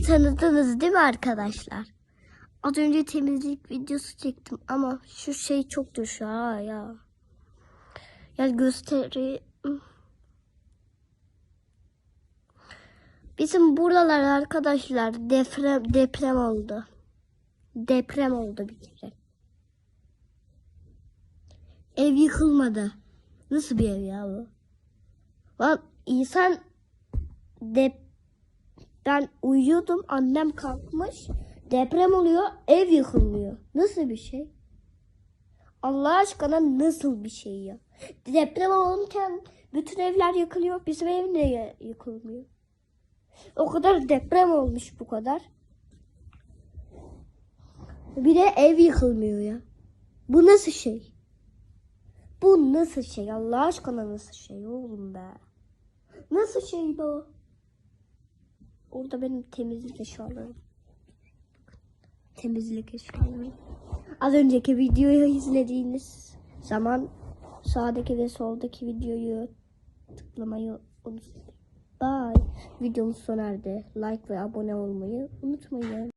Beni tanıdınız değil mi arkadaşlar? Az önce temizlik videosu çektim ama şu şey çok düşüyor ha ya. Ya gösteri... Bizim buralar arkadaşlar deprem deprem oldu. Deprem oldu bir kere. Ev yıkılmadı. Nasıl bir ev ya bu? Lan insan dep ben uyuyordum annem kalkmış deprem oluyor ev yıkılmıyor. Nasıl bir şey? Allah aşkına nasıl bir şey ya? Deprem olurken bütün evler yıkılıyor bizim ev niye yıkılmıyor? O kadar deprem olmuş bu kadar. Bir de ev yıkılmıyor ya. Bu nasıl şey? Bu nasıl şey? Allah aşkına nasıl şey oğlum be? Nasıl şey bu? Orada benim temizlik eşyalarım. Temizlik eşyalarım. Az önceki videoyu izlediğiniz zaman sağdaki ve soldaki videoyu tıklamayı unutmayın. Bye. Videomuz sona erdi. Like ve abone olmayı unutmayın.